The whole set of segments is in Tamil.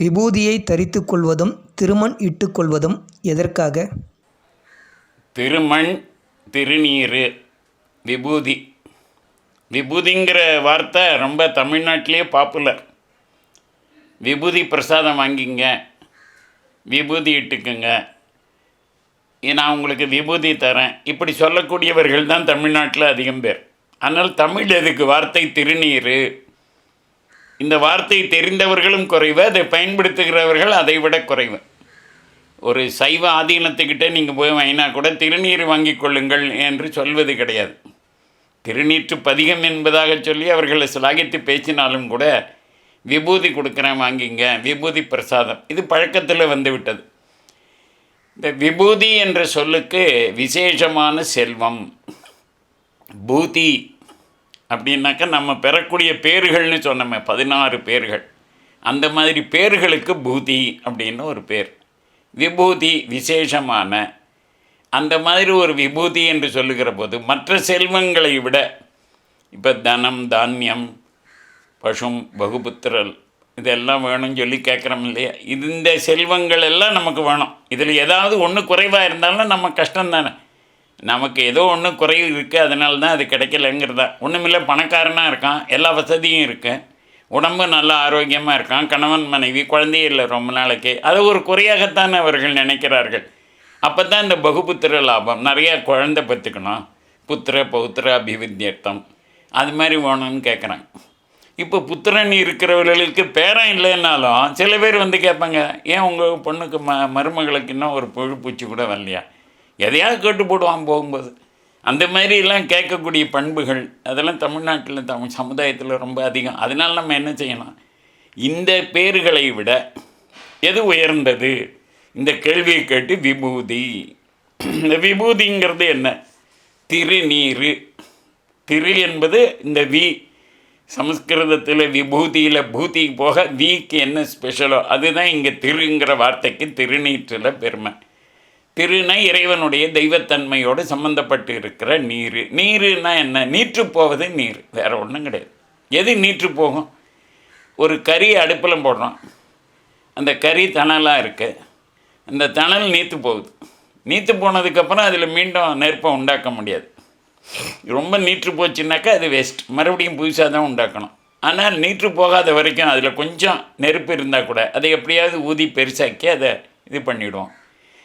விபூதியை தரித்து கொள்வதும் திருமண் இட்டுக்கொள்வதும் எதற்காக? திருமண் திருநீறு. விபூதி. விபூதிங்கிற வார்த்தை ரொம்ப தமிழ்நாட்டிலே பாப்புலர் விபூதி பிரசாதம் வாங்கிங்க. விபூதி இட்டுக்குங்க. நான் உங்களுக்கு விபூதி தரேன். இப்படி சொல்லக்கூடியவர்கள் தான் தமிழ்நாட்டில் அதிகம் பேர். ஆனால் தமிழ் எதுக்கு? வார்த்தை திருநீறு. இந்த வார்த்தை தெரிந்தவர்களும் குறைவு அதை பயன்படுத்துகிறவர்கள் அதை விட குறைவு. ஒரு சைவ ஆதீனத்துக்கிட்ட நீங்கள் போய் வாங்கினா கூட திருநீர் வாங்கிக் கொள்ளுங்கள் என்று சொல்வது கிடையாது. திருநீற்று பதிகம் என்பதாக சொல்லி அவர்களை சிலாகித்து பேசினாலும் கூட விபூதி கொடுக்குறேன் வாங்கிங்க விபூதி பிரசாதம். இது பழக்கத்தில் வந்துவிட்டது இந்த விபூதி என்ற சொல்லுக்கு விசேஷமான செல்வம். பூதி அப்படின்னாக்கா நம்ம பெறக்கூடிய பேர்கள்னு சொன்னோமே பதினாறு பேர்கள். அந்த மாதிரி பேர்களுக்கு பூதி அப்படின்னு ஒரு பேர். விபூதி விசேஷமான அந்த மாதிரி ஒரு விபூதி என்று சொல்லுகிற போது மற்ற செல்வங்களை விட இப்போ தனம் தானியம் பசும் பகுபுத்திரல் இதெல்லாம் வேணும்னு சொல்லி கேட்குறோம் இல்லையா? இந்த செல்வங்கள் எல்லாம் நமக்கு வேணும். இதில் ஏதாவது ஒன்று குறைவாக இருந்தாலும் நம்ம கஷ்டம் தானே நமக்கு ஏதோ ஒன்று குறைவு இருக்குது அதனால தான் அது கிடைக்கலங்கிறதா. ஒன்றுமில்லை பணக்காரனாக இருக்கான் எல்லா வசதியும் இருக்குது உடம்பு நல்லா ஆரோக்கியமாக இருக்கான் கணவன் மனைவி குழந்தையே இல்லை ரொம்ப நாளைக்கு. அது ஒரு குறையாகத்தான் அவர்கள் நினைக்கிறார்கள். அப்போ தான் இந்த பகுபுத்திர லாபம் நிறையா குழந்தை பத்துக்கணும் புத்திர பௌத்திர அபிவித்தியர்த்தம். அது மாதிரி வேணும்னு கேட்குறாங்க இப்போ புத்திரன் இருக்கிறவர்களுக்கு பேரம் இல்லைன்னாலும் சில பேர் வந்து கேட்பாங்க ஏன் உங்கள் பொண்ணுக்கு ம மருமகளுக்கு இன்னும் ஒரு புழு பூச்சி கூட வரலையா? எதையாவது கேட்டு போடுவான் போகும்போது. அந்த மாதிரிலாம் கேட்கக்கூடிய பண்புகள் அதெல்லாம் தமிழ்நாட்டில் தமிழ் சமுதாயத்தில் ரொம்ப அதிகம். அதனால் நம்ம என்ன செய்யலாம்? இந்த பேர்களை விட எது உயர்ந்தது? இந்த கேள்வியை கேட்டு விபூதி. இந்த விபூதிங்கிறது என்ன? திருநீர் திரு என்பது இந்த வி. சமஸ்கிருதத்தில் விபூதியில் பூதி போக விக்கு என்ன ஸ்பெஷலோ அதுதான் இங்கே திருங்கிற வார்த்தைக்கு திருநீற்றில் பெருமை. திருனா இறைவனுடைய தெய்வத்தன்மையோடு சம்மந்தப்பட்டு இருக்கிற நீர். நீருன்னா என்ன? நீற்று போவது நீர். வேறு ஒன்றும் கிடையாது. எது நீற்று போகும் ஒரு கறி அடுப்பில் போடுறோம். அந்த கறி தணலாக இருக்குது அந்த தணல் நீத்து போகுது நீத்து போனதுக்கப்புறம் அதில் மீண்டும் நெருப்பை உண்டாக்க முடியாது. ரொம்ப நீற்று போச்சுன்னாக்கா அது வேஸ்ட் மறுபடியும் புதுசாக தான் உண்டாக்கணும். ஆனால் நீற்று போகாத வரைக்கும் அதில் கொஞ்சம் நெருப்பு இருந்தால் கூட அதை எப்படியாவது ஊதி பெருசாக்கி அதை இது பண்ணிவிடுவோம்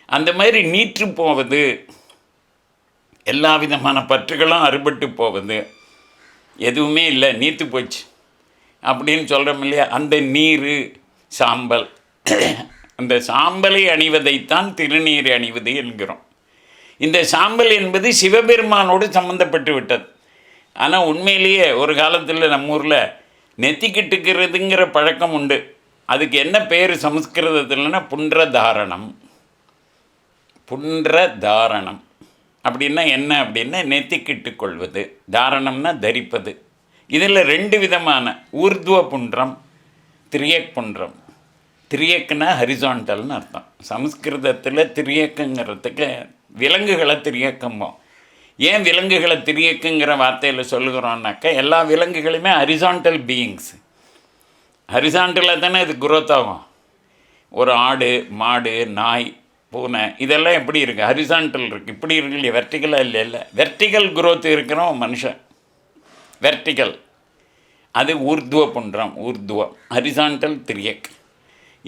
அந்த மாதிரி நீற்று போவது எல்லா விதமான பற்றுகளும் அறுபட்டு போவது எதுவுமே இல்லை நீத்து போச்சு. அப்படின்னு சொல்கிறோம் இல்லையா? அந்த நீர் சாம்பல். அந்த சாம்பலை அணிவதைத்தான் திருநீர் அணிவது என்கிறோம். இந்த சாம்பல் என்பது சிவபெருமானோடு சம்மந்தப்பட்டு விட்டது. ஆனால் உண்மையிலேயே ஒரு காலத்தில் நம்ம ஊரில் நெத்திக்கிட்டுக்கிறதுங்கிற பழக்கம் உண்டு. அதுக்கு என்ன பேர்? சமஸ்கிருதத்தில்னா புன்ற தாரணம். புன்ற தாரணம் அப்படின்னா என்ன அப்படின்னா நெத்திக்கிட்டு கொள்வது தாரணம்னா தரிப்பது. இதில் ரெண்டு விதமான ஊர்துவ புன்றம் திரியக் புன்றம். திரியக்குனா ஹரிசாண்டல்னு அர்த்தம். சம்ஸ்கிருதத்தில் திரியக்குங்கிறதுக்கு விலங்குகளை திரியக்கம்போம். ஏன் விலங்குகளை திரியக்குங்கிற வார்த்தையில் சொல்லுகிறோன்னாக்கா எல்லா விலங்குகளுமே ஹரிசாண்டல் பீயிங்ஸ் ஹரிசான்டலாக தானே இது குரோத் ஆகும். ஒரு ஆடு மாடு நாய் பூனை இதெல்லாம் எப்படி இருக்குது ஹரிசான்டல் இருக்குது இப்படி இருக்கு இல்லையா வெர்டிக்கலாக இல்லை? இல்லை வெர்டிக்கல் குரோத் இருக்கிறோம் மனுஷன். வெர்டிக்கல் அது ஊர்துவ புன்றம் ஊர்துவம் ஹரிசாண்டல் திரியக்.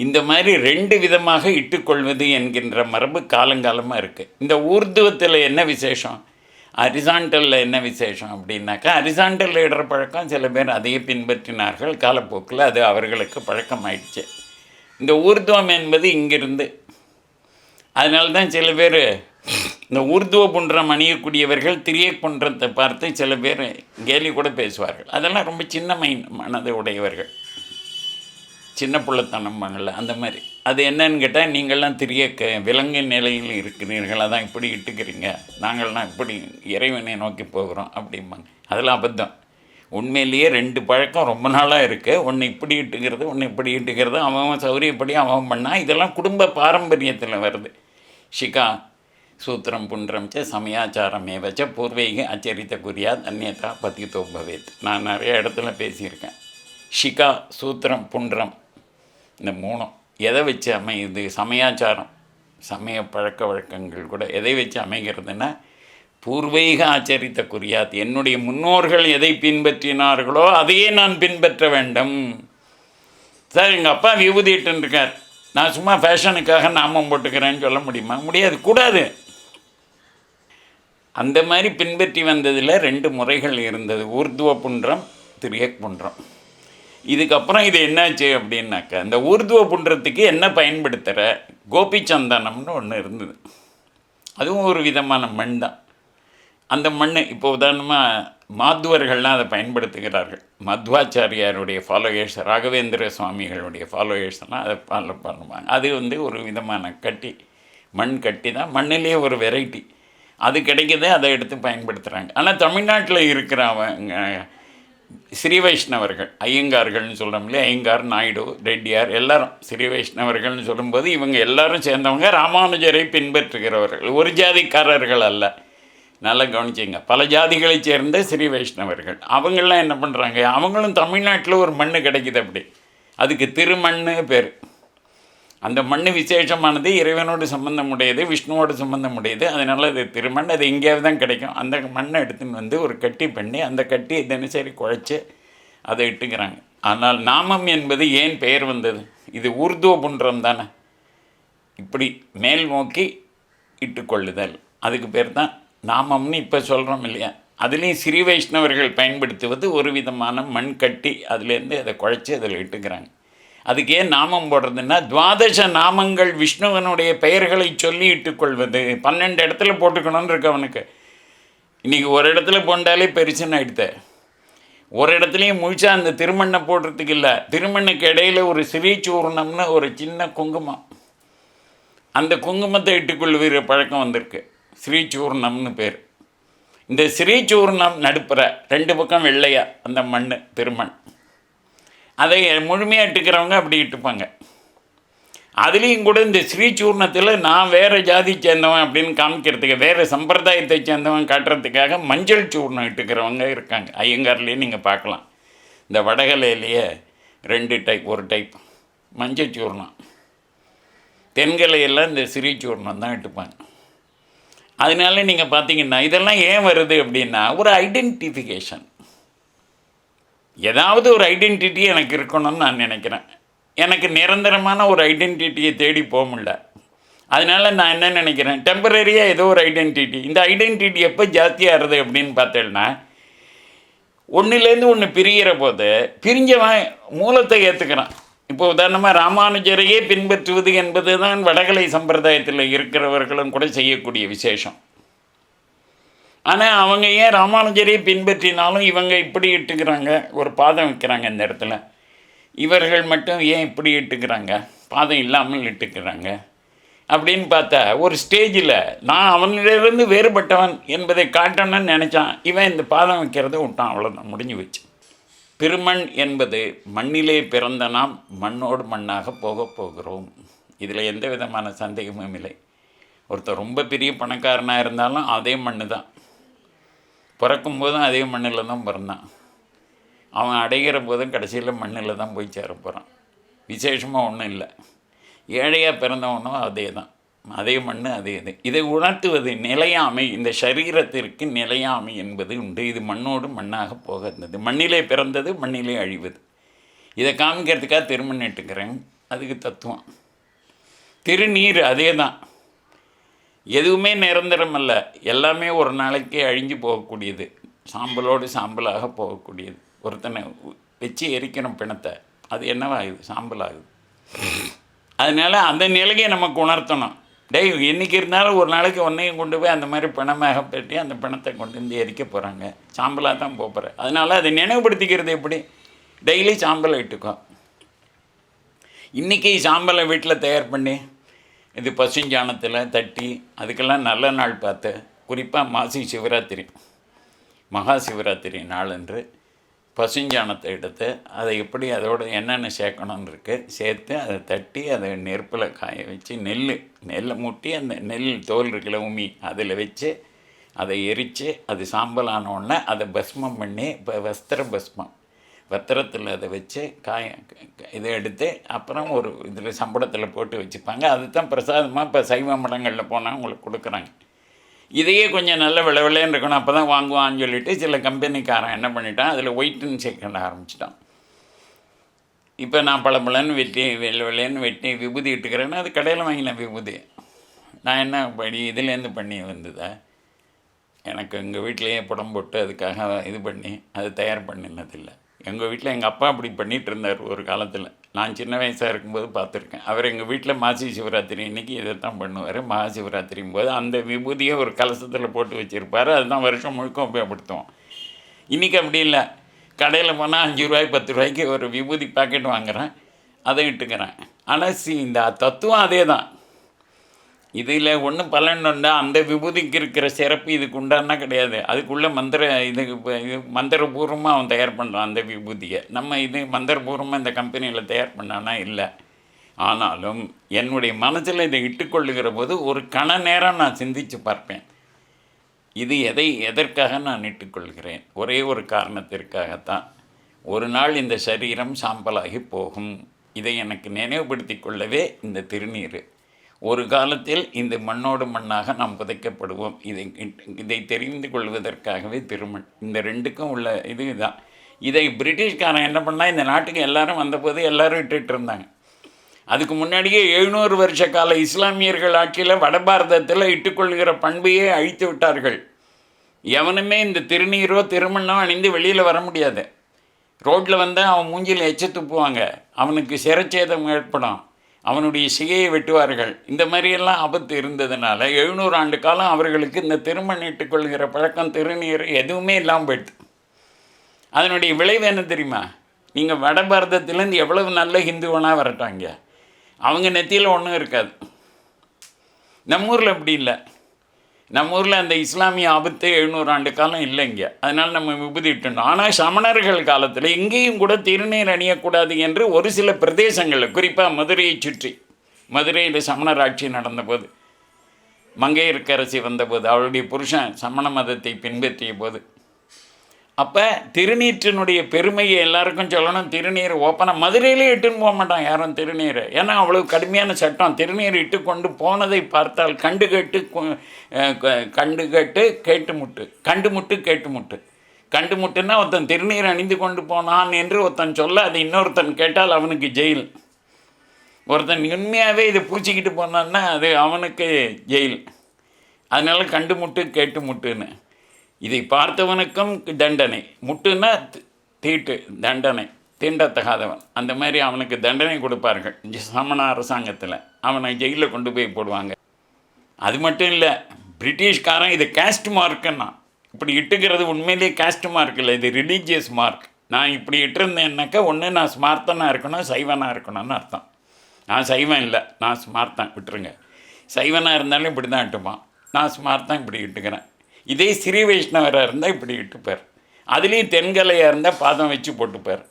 இந்த மாதிரி ரெண்டு விதமாக இட்டுக்கொள்வது என்கின்ற மரபு காலங்காலமாக இருக்குது இந்த ஊர்துவத்தில் என்ன விசேஷம்? அரிசாண்டலில் என்ன விசேஷம் அப்படின்னாக்கா அரிசாண்டல் இடுற பழக்கம் சில பேர் அதையே பின்பற்றினார்கள். காலப்போக்கில் அது அவர்களுக்கு பழக்கமாயிடுச்சு. இந்த ஊர்துவம் என்பது இங்கிருந்து அதனால தான் சில பேர் இந்த ஊர்துவ புன்றம் அணியக்கூடியவர்கள் திரிய புன்றத்தை பார்த்து சில பேர் கேலி கூட பேசுவார்கள். அதெல்லாம் ரொம்ப சின்ன மைன் மனதை உடையவர்கள். சின்ன பிள்ளைத்தனம் பண்ணல அந்த மாதிரி. அது என்னன்னு கேட்டால் நீங்கள்லாம் திரிய க விலங்கு நிலையில் இருக்கிறீர்கள். அதான் இப்படி இட்டுக்கிறீங்க. நாங்கள்லாம் இப்படி இறைவனை நோக்கி போகிறோம் அப்படிம்பாங்க. அதெல்லாம் அபத்தம். உண்மையிலேயே ரெண்டு பழக்கம் ரொம்ப நாளாக இருக்குது ஒன்று இப்படி இட்டுக்கிறது ஒன்று இப்படி இட்டுக்கிறது. அவன் அவன் சௌரியப்படி அவன் பண்ணால் இதெல்லாம் குடும்ப பாரம்பரியத்தில் வருது. ஷிகா சூத்திரம் புன்றம் ச சமயாச்சாரமேவ ச பூர்வீக அச்சரித்த குறியாத் தன்யதா பதித்தோ பவேத். நான் நிறைய இடத்துல பேசியிருக்கேன். ஷிகா சூத்திரம் புன்றம் இந்த மூணும் எதை வச்சு அமையுது? சமயாச்சாரம் சமய பழக்க வழக்கங்கள் கூட எதை வச்சு அமைகிறதுன்னா பூர்வீக ஆச்சரித்த குறியாத் என்னுடைய முன்னோர்கள் எதை பின்பற்றினார்களோ அதையே நான் பின்பற்ற வேண்டும். சார் எங்கள் அப்பா விபூதி இருக்கார். நான் சும்மா ஃபேஷனுக்காக நாமம் போட்டுக்கிறேன்னு சொல்ல முடியுமா? முடியாது கூடாது. அந்த மாதிரி பின்பற்றி வந்ததில் ரெண்டு முறைகள் இருந்தது. ஊர்துவ புன்றம் திரியக் புன்றம். இதுக்கப்புறம் இது என்னாச்சு அப்படின்னாக்கா இந்த ஊர்துவ புன்றத்துக்கு என்ன பயன்படுத்துகிற கோபி சந்தனம்னு ஒன்று இருந்தது. அதுவும் ஒரு விதமான மண் தான். அந்த மண் இப்போ உதாரணமாக மாத்துவர்கள்லாம் அதை பயன்படுத்துகிறார்கள். மத்வாச்சாரியாருடைய ஃபாலோயர்ஸ் ராகவேந்திர சுவாமிகளுடைய ஃபாலோயர்ஸ்லாம் அதை ஃபாலோ பண்ணுவாங்க. அது வந்து ஒரு விதமான கட்டி மண் கட்டி தான். மண்ணிலேயே ஒரு வெரைட்டி அது கிடைக்கிதே அதை எடுத்து பயன்படுத்துகிறாங்க ஆனால் தமிழ்நாட்டில் இருக்கிறவங்க ஸ்ரீ வைஷ்ணவர்கள் ஐயங்கார்கள்னு சொல்கிறோம்லே ஐயங்கார் நாயுடு ரெட்டியார் எல்லாரும் ஸ்ரீ வைஷ்ணவர்கள்னு சொல்லும்போது இவங்க எல்லாரும் சேர்ந்தவங்க. ராமானுஜரை பின்பற்றுகிறவர்கள். ஒரு ஜாதிக்காரர்கள் அல்ல. நல்லா கவனிச்சிங்க. பல ஜாதிகளைச் சேர்ந்த ஸ்ரீ வைஷ்ணவர்கள். அவங்களாம் என்ன பண்ணுறாங்க அவங்களும் தமிழ்நாட்டில் ஒரு மண் கிடைக்குது அப்படி. அதுக்கு திருமண்ணு பேர். அந்த மண் விசேஷமானது இறைவனோடு சம்பந்தம் உடையது விஷ்ணுவோடு சம்பந்தம் உடையது அதனால் அது திருமண் அது எங்கேயாவது தான் கிடைக்கும். அந்த மண்ணை எடுத்துன்னு வந்து ஒரு கட்டி பண்ணி அந்த கட்டியை தினசரி குழைச்சி அதை இட்டுக்கிறாங்க. ஆனால் நாமம் என்பது ஏன் பெயர் வந்தது? இது ஊர்துவ புன்றம் தானே. இப்படி மேல் நோக்கி இட்டுக்கொள்ளுதல் அதுக்கு பேர் தான் நாமம்னு இப்போ சொல்கிறோம் இல்லையா? அதுலேயும் ஸ்ரீ வைஷ்ணவர்கள் பயன்படுத்துவது ஒரு விதமான மண் கட்டி அதுலேருந்து அதை குழைச்சி அதில் இட்டுக்கிறாங்க. அதுக்கு ஏன் நாமம் போடுறதுன்னா துவாதச நாமங்கள் விஷ்ணுவனுடைய பெயர்களை சொல்லி இட்டுக்கொள்வது பன்னெண்டு இடத்துல போட்டுக்கணும்னு இருக்கு அவனுக்கு. இன்றைக்கி ஒரு இடத்துல போண்டாலே பெருசுன்னு ஆகிடுத்த ஒரு இடத்துலையும் முழிச்சா அந்த திருமண்ணை போடுறதுக்கு இல்லை. திருமண்ணுக்கு இடையில ஒரு ஸ்ரீசூர்ணம்னு ஒரு சின்ன குங்குமம். அந்த குங்குமத்தை இட்டுக்கொள்வீர பழக்கம் வந்திருக்கு. ஸ்ரீசூர்ணம்னு பேர். இந்த ஸ்ரீசூர்ணம் நடுப்புற ரெண்டு பக்கம் வெள்ளையா அந்த மண் திருமண். அதை முழுமையாக இட்டுக்கிறவங்க அப்படி இட்டுப்பாங்க. அதுலேயும் கூட இந்த ஸ்ரீசூர்ணத்தில் நான் வேறு ஜாதி சேர்ந்தவன் அப்படின்னு காமிக்கிறதுக்கு வேறு சம்பிரதாயத்தை சேர்ந்தவன் காட்டுறதுக்காக மஞ்சள் சூர்ணம் இட்டுக்கிறவங்க இருக்காங்க. ஐயங்கார்லேயே நீங்கள் பார்க்கலாம். இந்த வடகலையிலேயே ரெண்டு டைப் ஒரு டைப் மஞ்சள் சூர்ணம். தென்கலையெல்லாம் இந்த ஸ்ரீசூர்ணம் தான் இட்டுப்பாங்க. அதனால நீங்கள் பார்த்தீங்கன்னா இதெல்லாம் ஏன் வருது அப்படின்னா ஒரு ஐடென்டிஃபிகேஷன் ஏதாவது ஒரு ஐடென்டிட்டி எனக்கு இருக்கணும்னு நான் நினைக்கிறேன். எனக்கு நிரந்தரமான ஒரு ஐடென்டிட்டியை தேடி போக முடியல. அதனால நான் என்ன நினைக்கிறேன்? டெம்பரரியாக ஏதோ ஒரு ஐடென்டிட்டி இந்த ஐடென்டிட்டி எப்போ ஜாஸ்தியாகிறது அப்படின்னு பார்த்தேன்னா ஒன்றுலேருந்து ஒன்று பிரிகிற போது பிரிஞ்சவன் மூலத்தை ஏற்றுக்கிறான் இப்போ உதாரணமாக ராமானுஜரையே பின்பற்றுவது என்பது தான் வடகலை சம்பிரதாயத்தில் இருக்கிறவர்களும் கூட செய்யக்கூடிய விசேஷம். ஆனால் அவங்க ஏன் ராமானுஜரை பின்பற்றினாலும் இவங்க இப்படி இட்டுக்கிறாங்க? ஒரு பாதம் வைக்கிறாங்க இந்த இடத்துல. இவர்கள் மட்டும் ஏன் இப்படி இட்டுக்கிறாங்க? பாதம் இல்லாமல் இட்டுக்கிறாங்க. அப்படின்னு பார்த்தா ஒரு ஸ்டேஜில் நான் அவனிடருந்து வேறுபட்டவன் என்பதை காட்டணும்னு நினச்சான். இவன் இந்த பாதம் வைக்கிறத விட்டான். அவ்வளோதான் முடிஞ்சு வச்சு திருமண் என்பது மண்ணிலே பிறந்த நாம் மண்ணோடு மண்ணாக போகப் போகிறோம். இதில் எந்த விதமான சந்தேகமும் இல்லை. ஒருத்தர் ரொம்ப பெரிய பணக்காரனாக இருந்தாலும் அதே மண்ணு தான். பிறக்கும் போதும் அதே மண்ணில் தான் பிறந்தான். அவன் அடைகிற போதும் கடைசியில் மண்ணில் தான் போய் சேர போகிறான் விசேஷமாக ஒன்றும் இல்லை. ஏழையாக பிறந்தவனும் அதே தான். அதே மண் அதே இது. இதை உணர்த்துவது நிலையாமை இந்த சரீரத்திற்கு நிலையாமை என்பது உண்டு. இது மண்ணோடு மண்ணாக போகிறது மண்ணிலே பிறந்தது மண்ணிலே அழிவது. இதை காமிக்கிறதுக்காக திருமண் நட்டுக்கிறேன் அதுக்கு தத்துவம். திருநீர் அதே தான் எதுவுமே நிரந்தரம் அல்ல. எல்லாமே ஒரு நாளைக்கே அழிஞ்சு போகக்கூடியது. சாம்பலோடு சாம்பலாக போகக்கூடியது. ஒருத்தனை வச்சு எரிக்கணும் பிணத்தை. அது என்னவாகுது? சாம்பல் ஆகுது அதனால் அந்த நிலையை நமக்கு உணர்த்தணும். டேய் என்னைக்கு இருந்தாலும் ஒரு நாளைக்கு ஒன்றையும் கொண்டு போய் அந்த மாதிரி பிணமாக பெட்டி அந்த பிணத்தை கொண்டு வந்து எரிக்க போகிறாங்க சாம்பலாக தான் போகிற அதனால் அதை நினைவுபடுத்திக்கிறது எப்படி? டெய்லி சாம்பலை இட்டுக்கோ. இன்றைக்கி சாம்பலை வீட்டில் தயார் பண்ணி இது பசுஞ்சாணத்தில் தட்டி அதுக்கெல்லாம் நல்ல நாள் பார்த்து குறிப்பாக மாசி சிவராத்திரி மகா சிவராத்திரி நாளன்று பசுஞ்சாணத்தை எடுத்து அதை எப்படி அதோட என்னென்ன சேர்க்கணும்னு இருக்குது சேர்த்து அதை தட்டி அதை நெருப்பில் காய வச்சு நெல் நெல்லை மூட்டி அந்த நெல் தோல் இருக்கிற உமி அதில் வச்சு அதை எரித்து அது சாம்பல் ஆன உடனே அதை பஸ்மம் பண்ணி இப்போ வஸ்திர பஸ்மம். வத்திரத்தில் அதை வச்சு காய க- இதை எடுத்து அப்புறம் ஒரு இதில் சம்பளத்தில் போட்டு வச்சுப்பாங்க. அது தான் பிரசாதமாக இப்போ சைவ மடங்களில் போனால் உங்களுக்கு கொடுக்குறாங்க. இதையே கொஞ்சம் நல்ல விளவிலேன்னு இருக்கணும். அப்போ தான் வாங்குவான்னு சொல்லிட்டு சில கம்பெனிக்காரன் என்ன பண்ணிட்டான்? அதில் ஒயிட்டுன்னு சேர்க்க ஆரம்பிச்சிட்டான். இப்போ நான் பழம்பழன்னு வெட்டி வெள்ளை வெள்ளைன்னு வெட்டி விபூதி இட்டுக்கிறேன்னா அது கடையில் வாங்கினேன் விபூதி. நான் என்ன படி இதுலேருந்து பண்ணி வந்ததா? எனக்கு எங்கள் வீட்டிலேயே புடம் போட்டு அதுக்காக இது பண்ணி அது தயார் பண்ணினதில்லை. எங்கள் வீட்டில் எங்கள் அப்பா அப்படி பண்ணிகிட்டு இருந்தார் ஒரு காலத்தில். நான் சின்ன வயசாக இருக்கும்போது பார்த்துருக்கேன். அவர் எங்கள் வீட்டில் மாசி சிவராத்திரி இன்னைக்கு இதை தான் பண்ணுவார் மகாசிவராத்திரியும் போது அந்த விபூதியை ஒரு கலசத்தில் போட்டு வச்சுருப்பார். அதுதான் வருஷம் முழுக்க உபயோகப்படுத்துவோம். இன்றைக்கி அப்படி இல்லை. கடையில் போனால் அஞ்சு ரூபாய் பத்து ரூபாய்க்கு ஒரு விபூதி பாக்கெட் வாங்குறேன். அதை இட்டுக்கிறேன். ஆனால் சி இந்த தத்துவம் அதே தான் இதில் ஒன்றும் பலன் உண்டா அந்த விபூதிக்கு இருக்கிற சிறப்பு இதுக்கு உண்டானா கிடையாது. அதுக்குள்ளே மந்திர இது இது மந்திரபூர்வமாக அவன் தயார் பண்ணுறான் அந்த விபூதியை. நம்ம இது மந்திரபூர்வமாக இந்த கம்பெனியில் தயார் பண்ணானா இல்லை. ஆனாலும் என்னுடைய மனசில் இதை இட்டுக்கொள்ளுகிற போது ஒரு கண நேரம் நான் சிந்தித்து பார்ப்பேன். இது எதை எதற்காக நான் இட்டுக்கொள்கிறேன் ஒரே ஒரு காரணத்திற்காகத்தான். ஒரு நாள் இந்த சரீரம் சாம்பலாகி போகும். இதை எனக்கு நினைவுபடுத்தி கொள்ளவே இந்த திருநீர். ஒரு காலத்தில் இந்த மண்ணோடு மண்ணாக நாம் புதைக்கப்படுவோம். இதை இதை தெரிந்து கொள்வதற்காகவே திருமண் இந்த ரெண்டுக்கும் உள்ள இது இதுதான் இதை பிரிட்டிஷ்காரன் என்ன பண்ணால் இந்த நாட்டுக்கு எல்லாரும் வந்தபோது எல்லாரும் இட்டுட்டு இருந்தாங்க. அதுக்கு முன்னாடியே எழுநூறு வருஷ கால இஸ்லாமியர்கள் ஆட்சியில் வட பாரதத்தில் இட்டுக்கொள்கிற பண்பையே அழித்து விட்டார்கள். எவனுமே இந்த திருநீரோ திருமணம் அணிந்து வெளியில் வர முடியாது. ரோட்டில் வந்தால் அவன் மூஞ்சியில் எச்ச துப்புவாங்க. அவனுக்கு சிறச்சேதம் ஏற்படும். அவனுடைய சிகையை வெட்டுவார்கள். இந்த மாதிரியெல்லாம் ஆபத்து இருந்ததுனால எழுநூறு ஆண்டு காலம் அவர்களுக்கு இந்த திருமண் இட்டுக்கொள்கிற பழக்கம் திருநீர் எதுவுமே இல்லாமல் போயிடுது. அதனுடைய விளைவு என்ன தெரியுமா? நீங்கள் வட பாரதத்துலேருந்து எவ்வளவு நல்ல ஹிந்துவனாக வரட்டாங்க? அவங்க நெத்தியில் ஒன்றும் இருக்காது. நம்ம ஊரில் அப்படி இல்லை. நம்ம ஊரில் அந்த இஸ்லாமிய ஆபத்து எழுநூறு ஆண்டு காலம் இல்லைங்க அதனால் நம்ம விபதிட்டோம் ஆனால் சமணர்கள் காலத்தில் எங்கேயும் கூட திருநீர் அணியக்கூடாது என்று ஒரு சில பிரதேசங்களில் குறிப்பாக மதுரையை சுற்றி. மதுரையில் சமணர் ஆட்சி நடந்தபோது மங்கையர்க்கரசி வந்தபோது அவளுடைய புருஷன் சமண மதத்தை பின்பற்றிய போது அப்போ திருநீற்றினுடைய பெருமையை எல்லாருக்கும் சொல்லணும். திருநீர் ஓப்பனாக மதுரையிலே இட்டுன்னு போக மாட்டான் யாரும் திருநீர். ஏன்னா அவ்வளோ கடுமையான சட்டம். திருநீர் இட்டு கொண்டு போனதை பார்த்தால் கண்டு கேட்டு க- கண்டு கேட்டு கேட்டு முட்டு. கண்டு முட்டு கேட்டு முட்டு. கண்டு முட்டுன்னா ஒருத்தன் திருநீர் அணிந்து கொண்டு போனான் என்று ஒருத்தன் சொல்ல அது இன்னொருத்தன் கேட்டால் அவனுக்கு ஜெயில். ஒருத்தன் உண்மையாகவே இதை பூச்சிக்கிட்டு போனான்னா அது அவனுக்கு ஜெயில். அதனால கண்டு முட்டு கேட்டு முட்டுன்னு. இதை பார்த்தவனுக்கும் தண்டனை. முட்டுன்னா தி- தீட்டு தண்டனை தீண்டத்தகாதவன். அந்த மாதிரி அவனுக்கு தண்டனை கொடுப்பார்கள். இந்த சமண அரசாங்கத்தில் அவனை ஜெயிலில் கொண்டு போய் போடுவாங்க. அது மட்டும் இல்லை பிரிட்டிஷ்காரன் இது கேஸ்ட் மார்க்குன்னா இப்படி இட்டுக்கிறது உண்மையிலேயே கேஸ்ட் மார்க் இல்லை இது ரிலீஜியஸ் மார்க் நான் இப்படி இட்டிருந்தேன்னாக்கா ஒன்று நான் ஸ்மார்த்தனாக இருக்கணும் சைவனாக இருக்கணும்னு அர்த்தம். நான் சைவன் இல்லை நான் ஸ்மார்த்தன் விட்டுருங்க. சைவனாக இருந்தாலும் இப்படி தான் இட்டுப்பான். நான் ஸ்மார்த்தன் இப்படி இட்டுக்கிறேன். இதே ஸ்ரீ வைஷ்ணவராக இருந்தால் இப்படி இட்டுப்பார். அதுலேயும் தென்கலையாக இருந்தால் பாதம் வச்சு போட்டுப்பார்.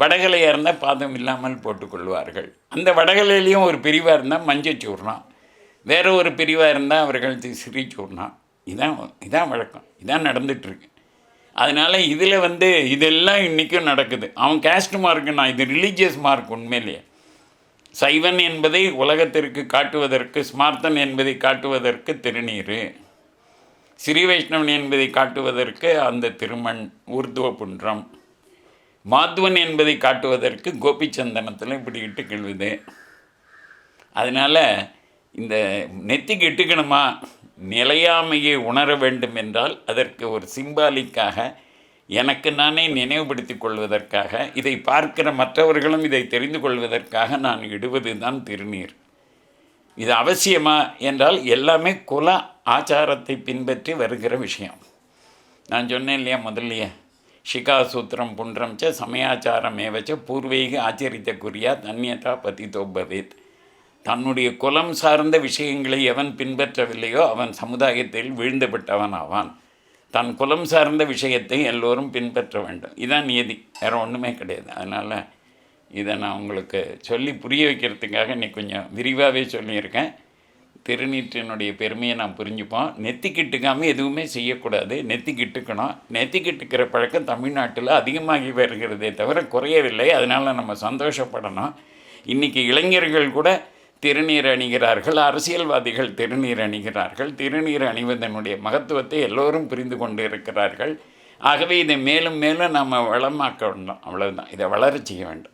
வடகலையாக இருந்தால் பாதம் இல்லாமல் போட்டுக்கொள்வார்கள் அந்த வடகலையிலையும் ஒரு பிரிவாக இருந்தால் மஞ்சள் சூர்ணம் வேறு ஒரு பிரிவாக இருந்தால் அவர்கள் ஸ்ரீ சூர்ணம் இதான் இதான் வழக்கம். இதான் நடந்துகிட்ருக்கு அதனால் இதில் வந்து இதெல்லாம் இன்றைக்கும் நடக்குது. அவன் கேஸ்ட் மார்க்குன்னா இது ரிலீஜியஸ் மார்க் உண்மையிலேயே. சைவன் என்பதை உலகத்திற்கு காட்டுவதற்கு ஸ்மார்த்தன் என்பதை காட்டுவதற்கு திருநீர் ஸ்ரீ வைஷ்ணவன் என்பதை காட்டுவதற்கு அந்த திருமண் ஊர்துவ புன்றம். மாத்துவன் என்பதை காட்டுவதற்கு கோபிச்சந்தனத்தில் இப்படி இட்டு அதனால் இந்த நெத்திக்கு இட்டுக்கணுமா? நிலையாமையை உணர வேண்டும் என்றால் அதற்கு ஒரு சிம்பாலிக்காக எனக்கு நானே நினைவுபடுத்திக் கொள்வதற்காக இதை பார்க்கிற மற்றவர்களும் இதை தெரிந்து கொள்வதற்காக நான் இடுவது தான் திருநீர். இது அவசியமா என்றால் எல்லாமே குல ஆச்சாரத்தை பின்பற்றி வருகிற விஷயம். நான் சொன்னேன் இல்லையா முதல்லையே சிகாசூத்திரம் புன்றம் ச சமயாச்சாரம் ஏவச்ச பூர்வீக ஆச்சரித்த குறியா தன்யதா பதிதோ பவேத் தன்னுடைய குலம் சார்ந்த விஷயங்களை எவன் பின்பற்றவில்லையோ அவன் சமுதாயத்தில் வீழ்ந்துபட்டவன் ஆவான் தன் குலம் சார்ந்த விஷயத்தை எல்லோரும் பின்பற்ற வேண்டும். இதான் நியதி. வேறு ஒன்றுமே கிடையாது. அதனால் இதை நான் உங்களுக்கு சொல்லி புரிய வைக்கிறதுக்காக இன்னைக்கு கொஞ்சம் விரிவாகவே சொல்லியிருக்கேன். திருநீற்றினுடைய பெருமையை நான் புரிஞ்சுப்போம். நெத்திக்கிட்டுக்காமல் எதுவுமே செய்யக்கூடாது. நெத்திக்கிட்டுக்கணும். நெத்திக்கிட்டுக்கிற பழக்கம் தமிழ்நாட்டில் அதிகமாகி வருகிறதே தவிர குறையவில்லை. அதனால் நம்ம சந்தோஷப்படணும். இன்றைக்கி இளைஞர்கள் கூட திருநீர் அணிகிறார்கள். அரசியல்வாதிகள் திருநீர் அணிகிறார்கள். திருநீர் அணிவதனுடைய மகத்துவத்தை எல்லோரும் புரிந்து கொண்டு இருக்கிறார்கள். ஆகவே இதை மேலும் மேலும் நம்ம வளமாக்க வேண்டும் அவ்வளவுதான். இதை வளர செய்ய வேண்டும்.